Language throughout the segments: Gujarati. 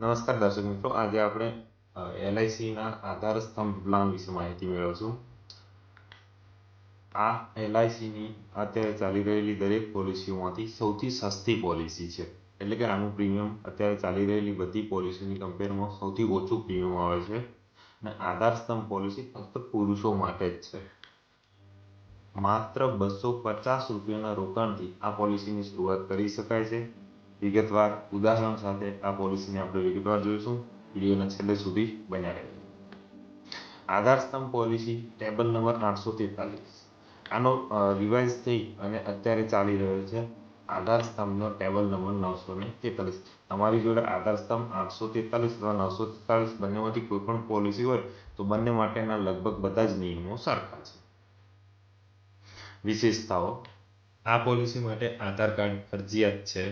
નમસ્કાર, દર્શક મિત્રો. આજે આપણે એલઆઈસીના આધાર સ્તંભ પ્લાન વિશે માહિતી મેળવશું. આ એલઆઈસીની અત્યારે ચાલી રહેલી દરેક પોલિસીઓમાંથી સૌથી સસ્તી પોલિસી છે. એટલે કે આનું પ્રીમિયમ અત્યારે ચાલી રહેલી બધી પોલિસીની કમ્પેરમાં સૌથી ઓછું પ્રીમિયમ આવે છે. અને આધાર સ્તંભ પોલિસી ફક્ત પુરુષો માટે જ છે. માત્ર બસો પચાસ રૂપિયાના રોકાણથી આ પોલિસીની શરૂઆત કરી શકાય છે. વિગતવાર ઉદાહરણ સાથે આ પોલિસીને આપણે વિગતવાર જોઈશું. વિડીયોના છેલ્લે સુધી બન્યા રહે આધાર સ્તંભ પોલિસી ટેબલ નંબર આઠસો તેતાલીસ. આનો રિવાઇઝ થઈ અને અત્યારે ચાલી રહ્યો છે. આધાર સ્તંભનો ટેબલ નંબર નવસો ને તેતાલીસ. તમારી જોડે આધાર સ્તંભ આઠસો તેતાલીસ અથવા નવસો તેતાલીસ બંનેમાંથી કોઈ પણ પોલિસી હોય, તો બંને માટેના લગભગ બધા જ નિયમો સરખા છે. વિશેષતાઓ. આ પોલિસી માટે આધાર કાર્ડ ફરજિયાત છે.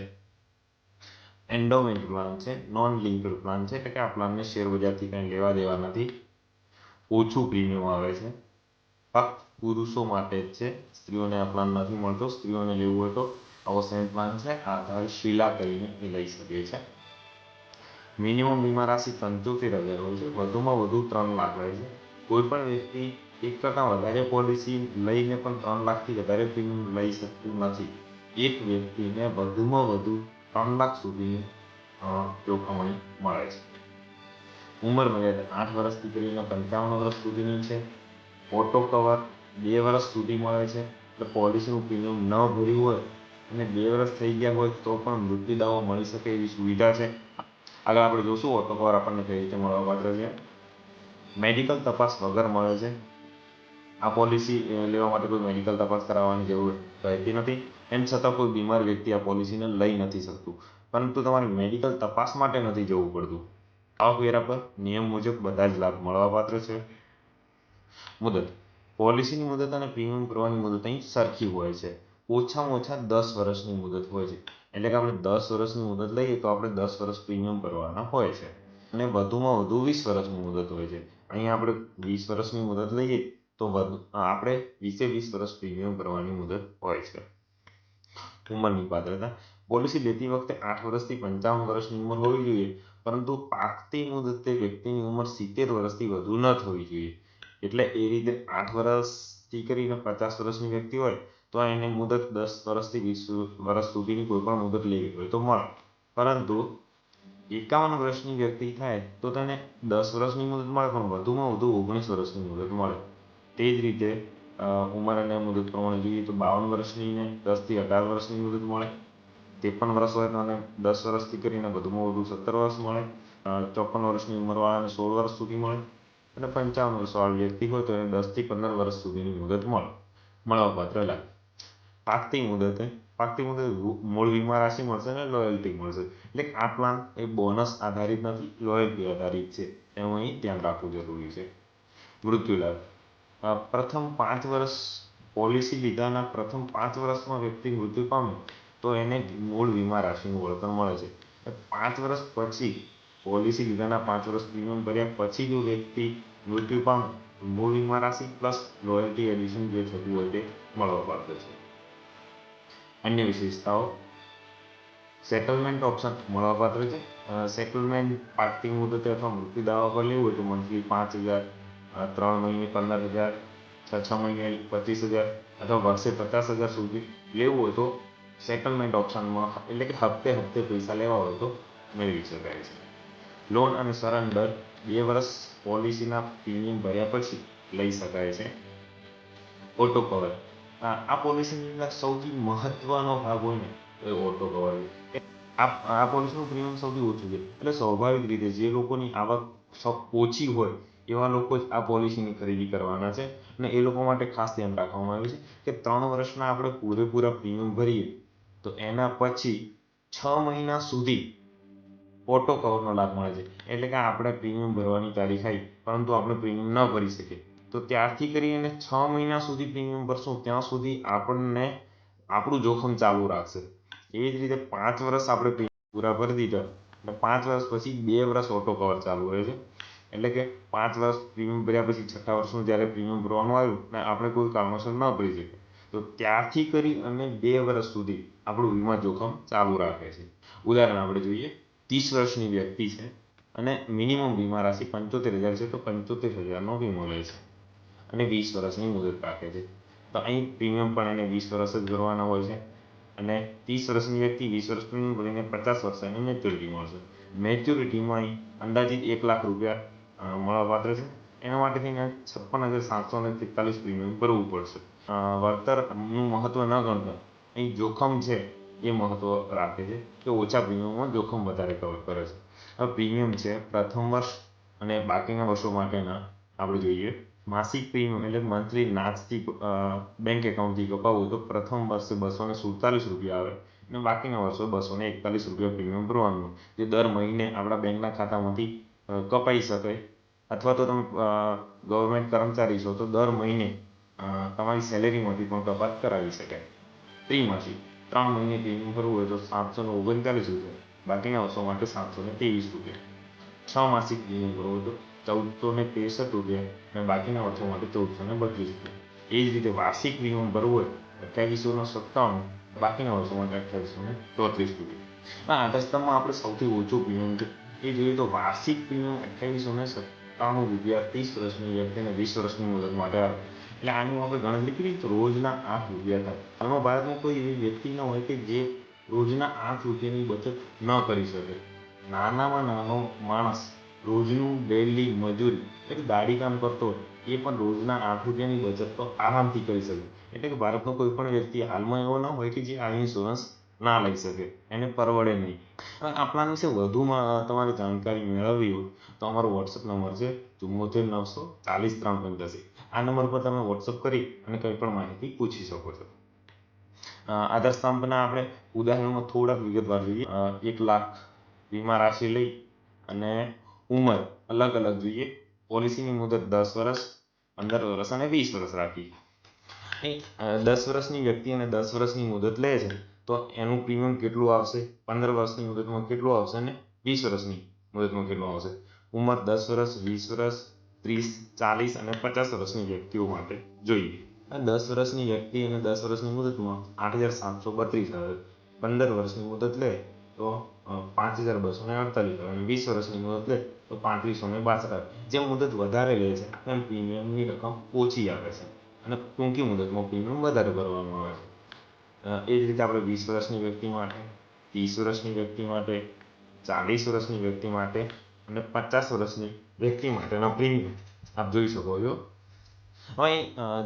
એન્ડોમેન્ટ પ્લાન છે નોન લિંક્ડ પ્લાન છે, એટલે કે આ પ્લાનને શેર બજારથી કંઈ લેવા દેવા નથી. ઓછું પ્રીમિયમ આવે છે. ફક્ત પુરુષો માટે જ છે. સ્ત્રીઓને આ પ્લાન નથી મળતો. સ્ત્રીઓને લેવું હોય તો આવો સેમ પ્લાન છે. આધાર શીલા કરીને એ લઈ શકે છે. મિનિમમ વીમા રાશિ પંચોતેર હજાર હોય છે. વધુમાં વધુ ત્રણ લાખ રહે છે. કોઈ પણ વ્યક્તિ એક કરતાં વધારે પોલિસી લઈને પણ ત્રણ લાખથી વધારે પ્રીમિયમ લઈ શકતું નથી. એક વ્યક્તિને વધુમાં વધુ ત્રણ લાખ સુધી જોખમણી મળે છે. ઉંમર મર્યાદા આઠ વર્ષથી કરીને પંચાવન વર્ષ સુધીની છે. ઓટો કવર બે વર્ષ સુધી મળે છે. એટલે પોલિસીનું પ્રીમિયમ ન ભર્યું હોય અને બે વર્ષ થઈ ગયા હોય તો પણ મૃત્યુ દાવો મળી શકે એવી સુવિધા છે. આગળ આપણે જોશું ઓટો કવર આપણને કઈ રીતે મળવા પાત્ર છે. મેડિકલ તપાસ વગર મળે છે. આ પોલિસી લેવા માટે કોઈ મેડિકલ તપાસ કરાવવાની જરૂર રહેતી નથી. એમ છતાં કોઈ બીમાર વ્યક્તિ આ પોલિસીને લઈ નથી શકતું. પરંતુ તમારે મેડિકલ તપાસ માટે નથી જવું પડતું. આવકવેરા પર નિયમ મુજબ બધા જ લાભ મળવાપાત્ર છે. મુદત. પોલિસીની મુદત અને પ્રીમિયમ ભરવાની મુદત અહીં સરખી હોય છે. ઓછામાં ઓછા દસ વર્ષની મુદત હોય છે. એટલે કે આપણે દસ વર્ષની મુદત લઈએ તો આપણે દસ વર્ષ પ્રીમિયમ ભરવાના હોય છે. અને વધુમાં વધુ વીસ વર્ષની મુદત હોય છે. અહીંયા આપણે વીસ વર્ષની મુદત લઈએ તો આપણે વીસે વીસ વર્ષ પ્રીમિયમ ભરવાની મુદત હોય છે. ઉંમરની પાત્રતા. પોલિસી લેતી વખતે આઠ વર્ષથી પંચાવન વર્ષની ઉંમર હોવી જોઈએ, પરંતુ પાકતી મુદતે વ્યક્તિની ઉંમર સિત્તેર વર્ષથી વધુ ન થવી જોઈએ. એટલે એ રીતે આઠ વર્ષથી કરીને પચાસ વર્ષની વ્યક્તિ હોય, તો એને મુદત દસ વર્ષથી વીસ વર્ષ સુધીની કોઈ પણ મુદત લેવી હોય તો મળે. પરંતુ એકાવન વર્ષની વ્યક્તિ થાય, તો તેને દસ વર્ષની મુદત મળે, પણ વધુમાં વધુ ઓગણીસ વર્ષની મુદત મળે. તે જ રીતે ઉંમર અને મુદત પ્રમાણે જોઈએ તો બાવન વર્ષની ને દસથી અઢાર વર્ષની મુદત મળે. ત્રેપન વર્ષ હોય તો અને દસ વર્ષથી કરીને વધુમાં વધુ સત્તર વર્ષ મળે. ચોપન વર્ષની ઉંમરવાળાને સોળ વર્ષ સુધી મળે અને પંચાવન વર્ષવાળા વ્યક્તિ હોય તો એને દસથી પંદર વર્ષ સુધીની મુદત મળે, મળવાપાત્ર લાગે. પાકતી મુદતે, પાકતી મુદત મૂળ વીમા રાશિ મળશે અને લોયલ્ટી મળશે. એટલે આ પ્લાન એ બોનસ આધારિત નથી, લોયલ્ટી આધારિત છે. એવું અહીં ધ્યાન રાખવું જરૂરી છે. મૃત્યુ લાભ. પ્રથમ પાંચ વર્ષ પોલિસી લીધાના પ્રથમ પાંચ વર્ષમાં વ્યક્તિ મૃત્યુ પામે, તો એને મૂળ વીમા રાશિનું વળતર મળે છે. પાંચ વર્ષ પછી પોલિસી લીધાના પાંચ વર્ષ પ્રીમિયમ ભર્યા પછી જો વ્યક્તિ મૃત્યુ પામે મૂળ વીમા રાશિ પ્લસ રોયલ્ટી એડિશન જે થતું હોય તે મળવા પાત્ર છે. અન્ય વિશેષતાઓ. સેટલમેન્ટ ઓપ્શન મળવાપાત્ર છે. સેટલમેન્ટ પાર્ટી મુદતે અથવા મૃત્યુ દાવા પર લેવું હોય તો મંથલી પાંચ હજાર ત્રણ મહિને પંદર હજાર, છ છ મહિને પચીસ હજાર અથવા વર્ષે પચાસ હજાર સુધી લેવું હોય તો સેટલમેન્ટ ઓપ્શનમાં એટલે કે હપ્તે હપ્તે પૈસા લેવા હોય તો મેળવી શકાય છે. લોન અને સરેન્ડર બે વર્ષ પોલિસીના પ્રીમિયમ ભર્યા પછી લઈ શકાય છે. ઓટો કવર આ પોલિસીની અંદર સૌથી મહત્વનો ભાગ હોય ને તો એ ઓટો કવર આ પોલિસીનું પ્રીમિયમ સૌથી ઓછું છે. એટલે સ્વાભાવિક રીતે જે લોકોની આવક ઓછી હોય એવા લોકો જ આ પોલિસીની ખરીદી કરવાના છે અને એ લોકો માટે ખાસ ધ્યાન રાખવામાં આવ્યું છે કે ત્રણ વર્ષના આપણે પૂરેપૂરા પ્રીમિયમ ભરીએ તો એના પછી છ મહિના સુધી ઓટો કવરનો લાભ મળે છે. એટલે કે આપણે પ્રીમિયમ ભરવાની તારીખ આવી, પરંતુ આપણે પ્રીમિયમ ન ભરી શકીએ. તો ત્યારથી કરીને છ મહિના સુધી પ્રીમિયમ ભરશું, ત્યાં સુધી આપણને આપણું જોખમ ચાલુ રાખશે. એ જ રીતે પાંચ વર્ષ આપણે પૂરા ભરી દીધા અને પાંચ વર્ષ પછી બે વર્ષ ઓટો કવર ચાલુ રહે છે. એટલે કે પાંચ વર્ષ પ્રીમિયમ ભર્યા પછી છઠ્ઠા વર્ષનું જ્યારે પ્રીમિયમ ભરવાનું આવ્યું, ને, આપણે કોઈ કારણોસર ન ભરી શકીએ. તો ત્યારથી કરી અને બે વર્ષ સુધી આપણું વીમા જોખમ ચાલુ રાખે છે. ઉદાહરણ આપણે જોઈએ, ત્રીસ વર્ષની વ્યક્તિ છે અને મિનિમમ વીમા રાશિ પંચોતેર હજાર છે, તો પંચોતેર હજારનો વીમો લે છે અને વીસ વર્ષની મુદત રાખે છે. તો અહીં પ્રીમિયમ પણ એને વીસ વર્ષ જ ભરવાના હોય છે અને ત્રીસ વર્ષની વ્યક્તિ વીસ વર્ષ પ્રીમિયમ ભરીને પચાસ વર્ષ એને મેચ્યોરિટી મળશે. મેચ્યોરિટીમાં અહીં અંદાજિત એક લાખ રૂપિયા મળવાપાત્ર છે. એના માટે થઈને છપ્પન હજાર સાતસો ને તેતાલીસ પ્રીમિયમ ભરવું પડશે. વળતરનું મહત્વ ન ગણતા અહીં જોખમ છે, એ મહત્વ રાખે છે કે ઓછા પ્રીમિયમમાં જોખમ વધારે કવર કરે છે. હવે પ્રીમિયમ છે, પ્રથમ વર્ષ અને બાકીના વર્ષો માટેના આપણે જોઈએ, માસિક પ્રીમિયમ એટલે મંથલી નાચથી બેંક એકાઉન્ટથી કપાવવું તો પ્રથમ વર્ષે બસો ને સુડતાલીસ રૂપિયા આવે અને બાકીના વર્ષો બસો ને એકતાલીસ રૂપિયા પ્રીમિયમ ભરવાનું. જે દર મહિને આપણા બેંકના ખાતામાંથી કપાઈ શકે. અથવા તો તમે ગવર્મેન્ટ કર્મચારી છો, તો દર મહિને તમારી સેલેરીમાંથી પણ કપાત કરાવી શકાય ત્રિમાસિક ત્રણ મહિને પ્રીમિયમ ભરવું હોય તો સાતસો ને ઓગણચાલીસ રૂપિયા. બાકીના વર્ષો માટે સાતસો ને ત્રેવીસ રૂપિયા. છ માસિક પ્રીમિયમ ભરવું હોય તો ચૌદસો ને ત્રેસઠ રૂપિયા અને બાકીના વર્ષો માટે ચૌદસો ને બત્રીસ રૂપિયા. એ જ રીતે વાર્ષિક પ્રીમિયમ ભરવું હોય, અઠ્યાવીસો ને સત્તાણું, બાકીના વર્ષો માટે અઠ્યાવીસો ને ચોત્રીસ રૂપિયા. આ આધારસ્તંભમાં આપણે સૌથી ઓછું પ્રીમિયમ એ જોઈએ તો વાર્ષિક પ્રીમિયમ અઠ્યાવીસો ને સત્તાણું રૂપિયા ત્રીસ વર્ષની વ્યક્તિને વીસ વર્ષની મુદત માટે આવે એટલે આનું આપણે ગણતરી કરીએ તો રોજના આઠ રૂપિયા થાય હાલમાં ભારતમાં કોઈ એવી વ્યક્તિ ન હોય કે જે રોજના આઠ રૂપિયાની બચત ન કરી શકે નાનામાં નાનો માણસ રોજનું ડેલી મજૂરી એટલે દાડી કામ કરતો હોય એ પણ રોજના આઠ રૂપિયાની બચત તો આરામથી કરી શકે એટલે કે ભારતનો કોઈ પણ વ્યક્તિ હાલમાં એવો ન હોય કે જે આ ઇન્સ્યોરન્સ ના લઈ શકે, એને પરવડે નહીં. હવે આ વિશે વધુમાં તમારે જાણકારી મેળવવી હોય તો અમારો વોટ્સઅપ નંબર છે ચુંમોતેર નવસો ચાલીસ ત્રણ પંચ્યાસી આ નંબર પર તમે વોટ્સઅપ કરી અને કંઈ પણ માહિતી પૂછી શકો છો. આધાર સ્તંભના આપણે ઉદાહરણમાં થોડાક વિગતવાર જોઈએ. એક લાખ વીમા રાશિ લઈ અને ઉંમર અલગ અલગ જોઈએ. પોલિસીની મુદત દસ વર્ષ, પંદર વર્ષ અને વીસ વર્ષ રાખી. દસ વર્ષની વ્યક્તિ અને દસ વર્ષની મુદત લે છે. તો એનું પ્રીમિયમ કેટલું આવશે? પંદર વર્ષની મુદતમાં કેટલું આવશે અને વીસ વર્ષની મુદતમાં કેટલું આવશે? ઉંમર દસ વર્ષ, વીસ વર્ષ, ત્રીસ, ચાલીસ અને પચાસ વર્ષની વ્યક્તિઓ માટે જોઈએ. આ દસ વર્ષની વ્યક્તિ અને દસ વર્ષની મુદતમાં આઠ હજાર સાતસો બત્રીસ આવે. પંદર વર્ષની મુદત લે તો પાંચ હજાર બસો ને અડતાલીસ આવે અને વીસ વર્ષની મુદત લે તો પાંત્રીસો ને બાસઠ આવે. જેમ મુદત વધારે લે છે એમ પ્રીમિયમની રકમ ઓછી આવે છે. અને ટૂંકી મુદતમાં પ્રીમિયમ વધારે ભરવામાં આવે છે. એ જ રીતે આપણે વીસ વર્ષની વ્યક્તિ માટે, ત્રીસ વર્ષની વ્યક્તિ માટે, ચાલીસ વર્ષની વ્યક્તિ માટે અને પચાસ વર્ષની વ્યક્તિ માટેના પ્રીમિયમ? આપ જોઈ શકો છો. હવે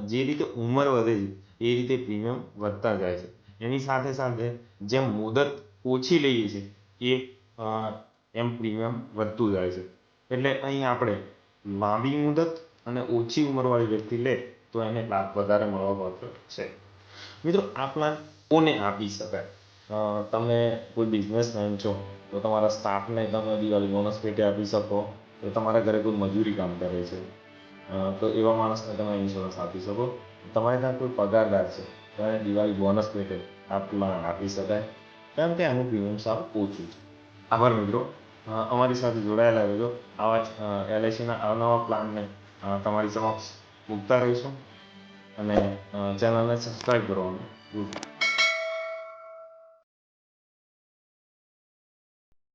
જે રીતે ઉંમર વધે છે, એ રીતે પ્રીમિયમ વધતા જાય છે. એની સાથે સાથે જેમ મુદત ઓછી લઈએ છીએ એ એમ પ્રીમિયમ વધતું જાય છે. એટલે અહીં આપણે લાંબી મુદત અને ઓછી ઉંમરવાળી વ્યક્તિ લે, તો એને લાભ વધારે મળવાપાત્ર છે. મિત્રો, આ પ્લાન કોને આપી શકાય? તમે કોઈ બિઝનેસમેન છો, તો તમારા સ્ટાફને તમે દિવાળી બોનસ પેટે આપી શકો, તો તમારા ઘરે કોઈ મજૂરી કામ કરે છે. તો એવા માણસને તમે ઇન્સ્યોરન્સ આપી શકો. તમારે ત્યાં કોઈ પગારદાર છે, તો દિવાળી બોનસ પેટે આ પ્લાન આપી શકાય. કારણ કે આનું પ્રીમિયમ સાવ ઓછું છે. આભાર મિત્રો. અમારી સાથે જોડાયેલા રહેજો. આવા જ એલઆઈસીના અવનવા પ્લાનને તમારી સમક્ષ મૂકતા રહીશું. અને ચેનલને સબસ્ક્રાઈબ કરવાનું.